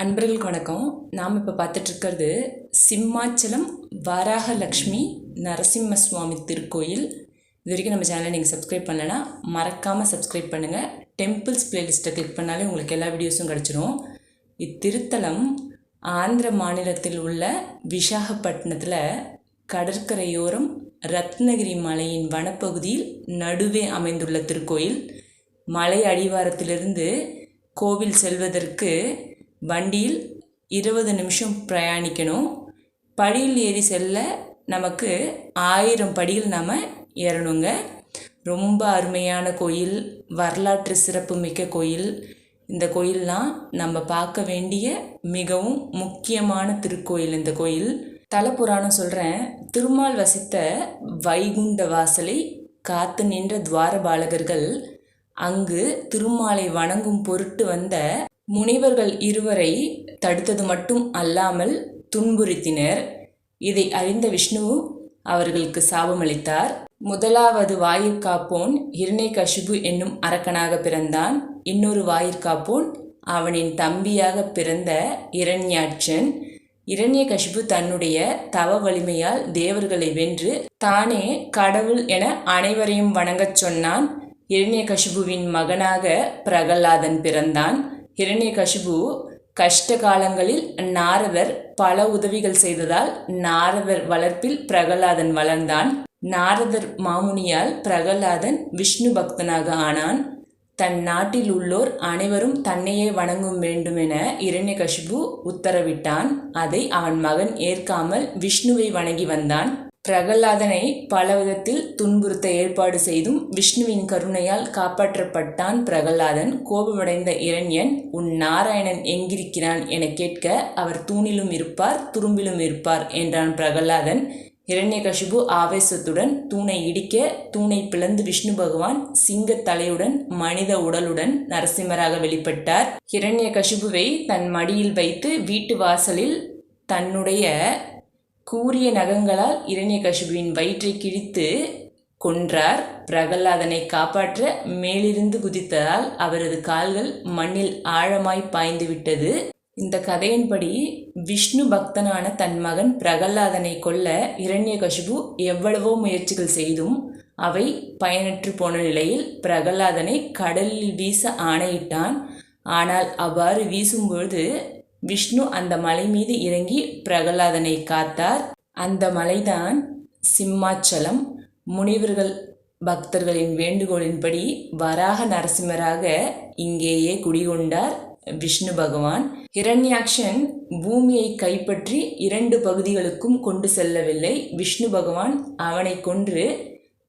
அன்பர்களுக்கு வணக்கம். நாம் இப்போ பார்த்துட்ருக்கிறது சிம்மாச்சலம் வராகலக்ஷ்மி நரசிம்ம சுவாமி திருக்கோயில். இது வரைக்கும் நம்ம சேனலை நீங்கள் சப்ஸ்கிரைப் பண்ணலைன்னா மறக்காமல் சப்ஸ்கிரைப் பண்ணுங்கள் டெம்பிள்ஸ் பிளேலிஸ்ட்டை கிளிக் பண்ணாலே உங்களுக்கு எல்லா வீடியோஸும் கிடச்சிரும். இத்திருத்தலம் ஆந்திர மாநிலத்தில் உள்ள விசாகப்பட்டினத்தில் கடற்கரையோரம் ரத்னகிரி மலையின் வனப்பகுதியில் நடுவே அமைந்துள்ள திருக்கோயில். மலை அடிவாரத்திலிருந்து கோவில் செல்வதற்கு வண்டியில் இருபது நிமிஷம் பிரயாணிக்கணும். படியில் ஏறி செல்ல நமக்கு ஆயிரம் படிகள் நாம் ஏறணுங்க. ரொம்ப அருமையான கோயில் வரலாற்று சிறப்பு மிக்க கோயில். இந்த கோயிலெலாம் நம்ம பார்க்க வேண்டிய மிகவும் முக்கியமான திருக்கோயில் இந்த கோயில். தலப்புராணம் சொல்கிறேன் திருமால் வசித்த வைகுண்ட வாசலை காத்து நின்ற துவாரபாலகர்கள் அங்கு திருமாலை வணங்கும் பொருட்டு வந்த முனிவர்கள் இருவரை தடுத்தது மட்டும் அல்லாமல் துன்புறுத்தினர். இதை அறிந்த விஷ்ணு அவர்களுக்கு சாபமளித்தார். முதலாவது வாயிற்காப்போன் கஷிபு என்னும் அரக்கனாக பிறந்தான். இன்னொரு வாயிற்காப்போன் அவனின் தம்பியாக பிறந்த இரண்யாட்சன். இரண்யகசிபு தன்னுடைய தவ வலிமையால் தேவர்களை வென்று தானே கடவுள் என அனைவரையும் வணங்கச் சொன்னான். இரண்யகசிபுவின் மகனாக பிரகலாதன் பிறந்தான். ஹிரண்யகசிபு கஷ்ட காலங்களில் நாரதர் பல உதவிகள் செய்ததால் நாரதர் வளர்ப்பில் பிரகலாதன் வளர்ந்தான். நாரதர் மாமுனியால் பிரகலாதன் விஷ்ணு பக்தனாக ஆனான். தன் நாட்டில் உள்ளோர் அனைவரும் தன்னையே வணங்கும் வேண்டும் என இரண்யகசிபு உத்தரவிட்டான். அதை அவன் மகன் ஏற்காமல் விஷ்ணுவை வணங்கி வந்தான். பிரகலாதனை பல விதத்தில் துன்புறுத்த ஏற்பாடு செய்தும் விஷ்ணுவின் கருணையால் காப்பாற்றப்பட்டான் பிரகலாதன். கோபமடைந்த இரண்யன் உன் நாராயணன் எங்கிருக்கிறான்? என கேட்க அவர் தூணிலும் இருப்பார் துரும்பிலும் இருப்பார் என்றான் பிரகலாதன். இரண்யகசிபு ஆவேசத்துடன் தூணை இடிக்க தூணை பிளந்து விஷ்ணு பகவான் சிங்க தலையுடன் மனித உடலுடன் நரசிம்மராக வெளிப்பட்டார். இரண்யகசிபுவை தன் மடியில் வைத்து வீட்டு வாசலில் தன்னுடைய கூரிய நகங்களால் இரண்யகசிபுவின் வயிற்றை கிழித்து கொன்றார். பிரகலாதனை காப்பாற்ற மேலிருந்து குதித்ததால் அவரது கால்கள் மண்ணில் ஆழமாய் பாய்ந்து விட்டது. இந்த கதையின்படி விஷ்ணு பக்தனான தன் மகன் பிரகல்லாதனை கொல்ல இரண்யகசிபு எவ்வளவோ முயற்சிகள் செய்தும் அவை பயனற்று போன நிலையில் பிரகல்லாதனை கடலில் வீச ஆணையிட்டான். ஆனால் அவ்வாறு வீசும்பொழுது விஷ்ணு அந்த மலை மீது இறங்கி பிரகலாதனை காத்தார். அந்த மலைதான் சிம்மாச்சலம். முனிவர்கள் பக்தர்களின் வேண்டுகோளின்படி வராக நரசிம்மராக இங்கேயே குடிகொண்டார் விஷ்ணு பகவான். ஹிரண்யாக்ஷன் பூமியை கைப்பற்றி இரண்டு பகுதிகளுக்கும் கொண்டு செல்லவில்லை. விஷ்ணு பகவான் அவனை கொன்று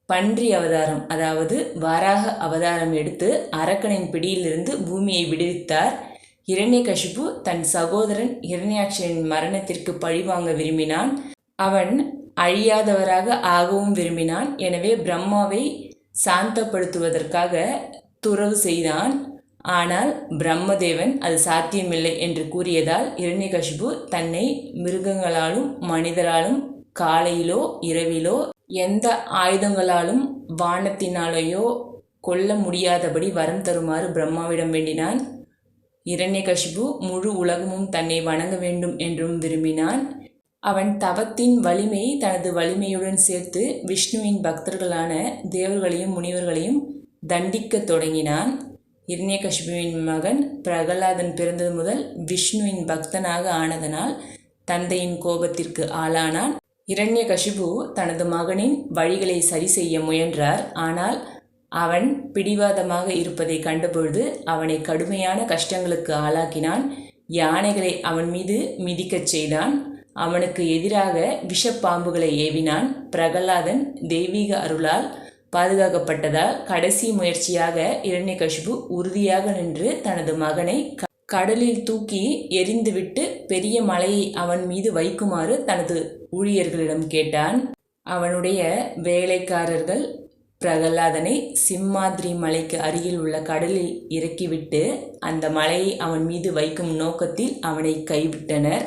பன்றி அவதாரம் அதாவது வாராக அவதாரம் எடுத்து அரக்கனின் பிடியிலிருந்து பூமியை விடுவித்தார். இரண்யகசிபு தன் சகோதரன் இரண்யாட்சியின் மரணத்திற்கு பழிவாங்க விரும்பினான். அவன் அழியாதவராக ஆகவும் விரும்பினான். எனவே பிரம்மாவை சாந்தப்படுத்துவதற்காக துறவு செய்தான். ஆனால் பிரம்மதேவன் அது சாத்தியமில்லை என்று கூறியதால் இரண்யகசிபு தன்னை மிருகங்களாலும் மனிதராலும் காலையிலோ இரவிலோ எந்த ஆயுதங்களாலும் வானத்தினாலேயோ கொல்ல முடியாதபடி வரம் தருமாறு பிரம்மாவிடம் வேண்டினான். இரண்யகசிபு முழு உலகமும் தன்னை வணங்க வேண்டும் என்றும் விரும்பினான். அவன் தவத்தின் வலிமை தனது வலிமையுடன் சேர்த்து விஷ்ணுவின் பக்தர்களான தேவர்களையும் முனிவர்களையும் தண்டிக்கத் தொடங்கினான். இரண்யகசிபுவின் மகன் பிரகலாதன் பிறந்தது முதல் விஷ்ணுவின் பக்தனாக ஆனதனால் தந்தையின் கோபத்திற்கு ஆளானான். இரண்யகசிபு தனது மகனின் வழிகளை சரி செய்ய முயன்றார். ஆனால் அவன் பிடிவாதமாக இருப்பதை கண்டபொழுது அவனை கடுமையான கஷ்டங்களுக்கு ஆளாக்கினான். யானைகளை அவன் மீது மிதிக்கச் செய்தான். அவனுக்கு எதிராக விஷப்பாம்புகளை ஏவினான். பிரகலாதன் தெய்வீக அருளால் பாதுகாக்கப்பட்டதால் கடைசி முயற்சியாக இரண்யகசிபு உறுதியாக நின்று தனது மகனை கடலில் தூக்கி எரிந்துவிட்டு பெரிய மலையை அவன் மீது வைக்குமாறு தனது ஊழியர்களிடம் கேட்டான். அவனுடைய வேலைக்காரர்கள் பிரகலாதனை சிம்மாதிரி மலைக்கு அருகில் உள்ள கடலில் இறக்கிவிட்டு அந்த மலையை அவன் மீது வைக்கும் நோக்கத்தில் அவனை கைவிட்டனர்.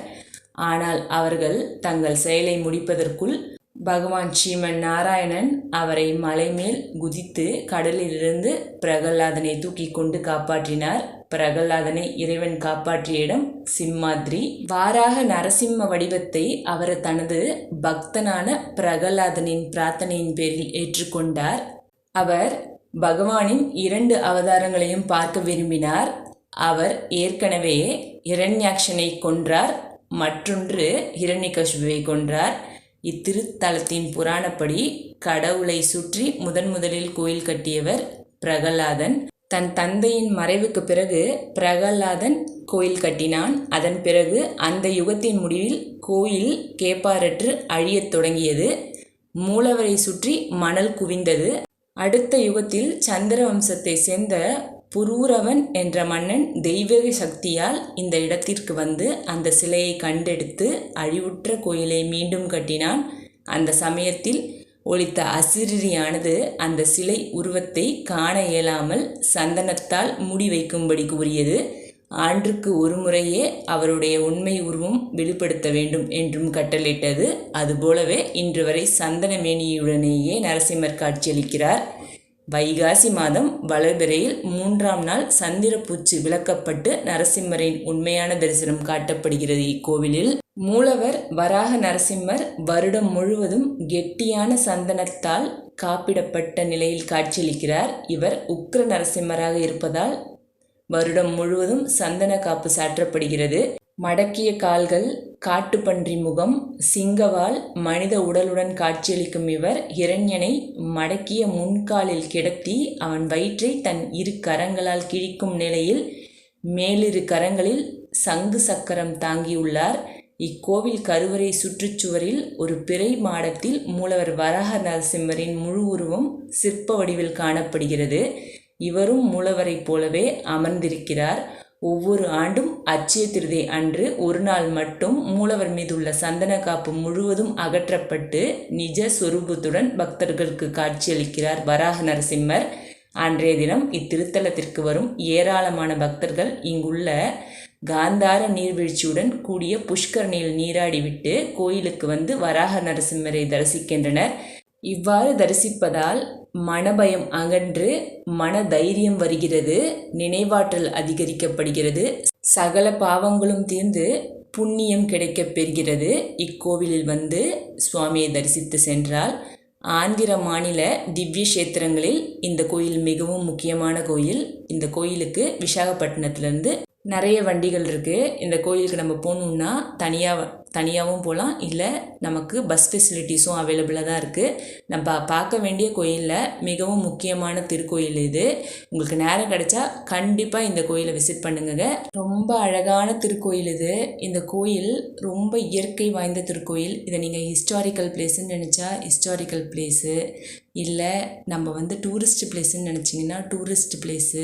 ஆனால் அவர்கள் தங்கள் செயலை முடிப்பதற்குள் பகவான் ஸ்ரீமன் நாராயணன் அவரை மலை மேல் குதித்து கடலிலிருந்து பிரகலாதனை தூக்கி கொண்டு காப்பாற்றினார். பிரகலாதனை இறைவன் காப்பாற்றிய இடம் சிம்மாத்ரி வாராக நரசிம்ம வடிவத்தை அவர் தனது பக்தனான பிரகலாதனின் பிரார்த்தனையின் பேரில் ஏற்றுக்கொண்டார். அவர் பகவானின் இரண்டு அவதாரங்களையும் பார்க்க விரும்பினார். அவர் ஏற்கனவே இரண்யாக்ஷனை கொன்றார் மற்றொன்று ஹிரண்யகசிபுவை கொன்றார். இத்திருத்தலத்தின் புராணப்படி கடவுளை சுற்றி முதன் முதலில் கோயில் கட்டியவர் பிரகலாதன். தன் தந்தையின் மறைவுக்கு பிறகு பிரகலாதன் கோயில் கட்டினான். அதன் பிறகு அந்த யுகத்தின் முடிவில் கோயில் கேப்பாரற்று அழியத் தொடங்கியது. மூலவரை சுற்றி மணல் குவிந்தது. அடுத்த யுகத்தில் சந்திர வம்சத்தை சேர்ந்த புரூரவன் என்ற மன்னன் தெய்வீக சக்தியால் இந்த இடத்திற்கு வந்து அந்த சிலையை கண்டெடுத்து அழிவுற்ற கோயிலை மீண்டும் கட்டினான். அந்த சமயத்தில் ஒழித்த அசிரியானது அந்த சிலை உருவத்தை காண இயலாமல் சந்தனத்தால் மூடி வைக்கும்படி கூறியது. ஆண்டுக்கு ஒரு முறையே அவருடைய உண்மை உருவம் வெளிப்படுத்த வேண்டும் என்றும் கட்டளிட்டது அதுபோலவே இன்று வரை சந்தனமேனியுடனேயே நரசிம்மர் காட்சியளிக்கிறார். வைகாசி மாதம் வளர்பிறையில் மூன்றாம் நாள் சந்திரப்பூச்சி விளக்கப்பட்டு நரசிம்மரின் உண்மையான தரிசனம் காட்டப்படுகிறது இக்கோவிலில். மூலவர் வராக நரசிம்மர் வருடம் முழுவதும் கெட்டியான சந்தனத்தால் காப்பிடப்பட்ட நிலையில் காட்சியளிக்கிறார். இவர் உக்ர நரசிம்மராக இருப்பதால் வருடம் முழுவதும் சந்தன காப்பு சாற்றப்படுகிறது. மடக்கிய கால்கள் காட்டுப்பன்றி முகம் சிங்கவால் மனித உடலுடன் காட்சியளிக்கும் இவர் இரண்யனை மடக்கிய முன்காலில் கிடத்தி அவன் வயிற்றை தன் இரு கரங்களால் கிழிக்கும் நிலையில் மேலிரு கரங்களில் சங்கு சக்கரம் தாங்கியுள்ளார். இக்கோவில் கருவறை சுற்றுச்சுவரில் ஒரு பிறை மாடத்தில் மூலவர் வராக நரசிம்மரின் முழு உருவம் சிற்ப வடிவில் காணப்படுகிறது. இவரும் மூலவரைப் போலவே அமர்ந்திருக்கிறார். ஒவ்வொரு ஆண்டும் அச்சய திருதை அன்று ஒரு நாள் மட்டும் மூலவர் மீதுள்ள சந்தன காப்பு முழுவதும் அகற்றப்பட்டு நிஜ சொரூபத்துடன் பக்தர்களுக்கு காட்சியளிக்கிறார் வராக நரசிம்மர் அன்றைய தினம் இத்திருத்தலத்திற்கு வரும் ஏராளமான பக்தர்கள் இங்குள்ள காந்தார நீர்வீழ்ச்சியுடன் கூடிய புஷ்கரணியில் நீராடிவிட்டு கோயிலுக்கு வந்து வராக நரசிம்மரை தரிசிக்கின்றனர். இவ்வாறு தரிசிப்பதால் மனபயம் அகன்று மன தைரியம் வருகிறது நினைவாற்றல் அதிகரிக்கப்படுகிறது சகல பாவங்களும் தீர்ந்து புண்ணியம் கிடைக்கப் பெறுகிறது. இக்கோவிலில் வந்து சுவாமியை தரிசித்து சென்றால் ஆந்திர மாநில திவ்ய கஷேத்திரங்களில் இந்த கோயில் மிகவும் முக்கியமான கோயில். இந்த கோயிலுக்கு விசாகப்பட்டினத்திலிருந்து நிறைய வண்டிகள் இருக்குது இந்த கோயிலுக்கு நம்ம போகணுன்னா தனியாக தனியாகவும் போகலாம். இல்லை நமக்கு பஸ் ஃபெசிலிட்டிஸும் அவைலபிளாக தான் இருக்குது நம்ம பார்க்க வேண்டிய கோயிலில் மிகவும் முக்கியமான திருக்கோயில் இது. உங்களுக்கு நேரம் கிடைச்சா கண்டிப்பாக இந்த கோயிலை விசிட் பண்ணுங்க. ரொம்ப அழகான திருக்கோயில் இது. இந்த கோயில் ரொம்ப இயற்கை வாய்ந்த திருக்கோயில். இதை நீங்கள் ஹிஸ்டாரிக்கல் பிளேஸ்ன்னு நினச்சா ஹிஸ்டாரிக்கல் பிளேஸு இல்லை நம்ம வந்து டூரிஸ்ட் பிளேஸ்ன்னு நினச்சிங்கன்னா டூரிஸ்ட் பிளேஸு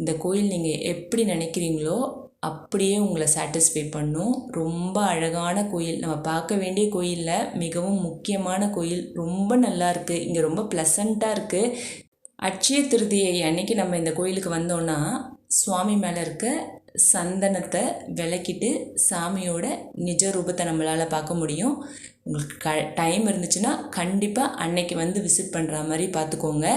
இந்த கோயில் நீங்கள் எப்படி நினைக்கிறீங்களோ அப்படியே உங்களை சாட்டிஸ்ஃபை பண்ணும். ரொம்ப அழகான கோயில். நம்ம பார்க்க வேண்டிய கோயிலில் மிகவும் முக்கியமான கோயில். ரொம்ப நல்லா இருக்குது இங்கே ரொம்ப ப்ளசண்ட்டாக இருக்குது அட்சய திருதியை அன்னைக்கு நம்ம இந்த கோயிலுக்கு வந்தோன்னா சுவாமி மேலே இருக்க சந்தனத்தை விளக்கிட்டு சாமியோட நிஜ ரூபத்தை நம்மளால் பார்க்க முடியும். உங்களுக்கு க டைம் இருந்துச்சுன்னா கண்டிப்பாக அன்னைக்கு வந்து விசிட் பண்ணுற மாதிரி பார்த்துக்கோங்க.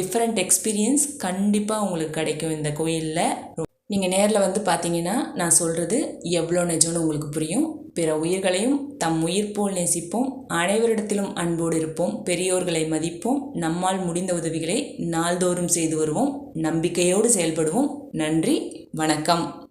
டிஃப்ரெண்ட் எக்ஸ்பீரியன்ஸ் கண்டிப்பாக உங்களுக்கு கிடைக்கும் இந்த கோயிலில். நீங்கள் நேரில் வந்து பார்த்தீங்கன்னா நான் சொல்கிறது எவ்வளோ நிஜம்னு உங்களுக்கு புரியும். பிற உயிர்களையும் தம் உயிர் போல் நேசிப்போம். அனைவரிடத்திலும் அன்போடு இருப்போம். பெரியோர்களை மதிப்போம். நம்மால் முடிந்த உதவிகளை நாள்தோறும் செய்து வருவோம். நம்பிக்கையோடு செயல்படுவோம். நன்றி. வணக்கம்.